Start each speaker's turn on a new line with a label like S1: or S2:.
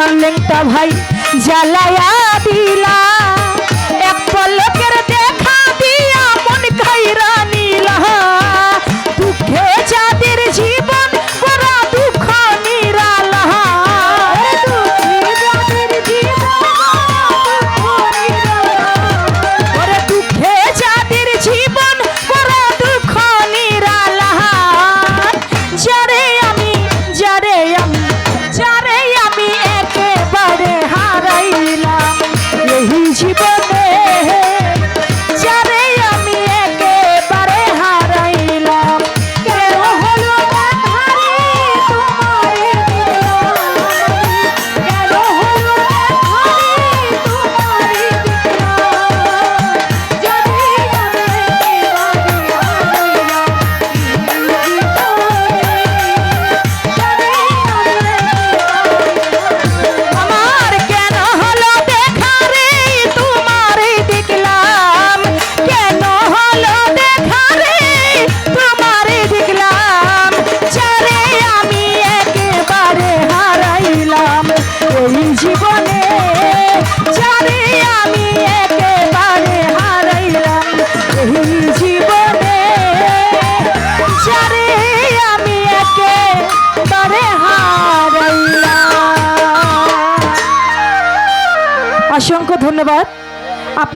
S1: আমার লেংটা ভাই জ্বালায়া দিলা ধন্যবাদ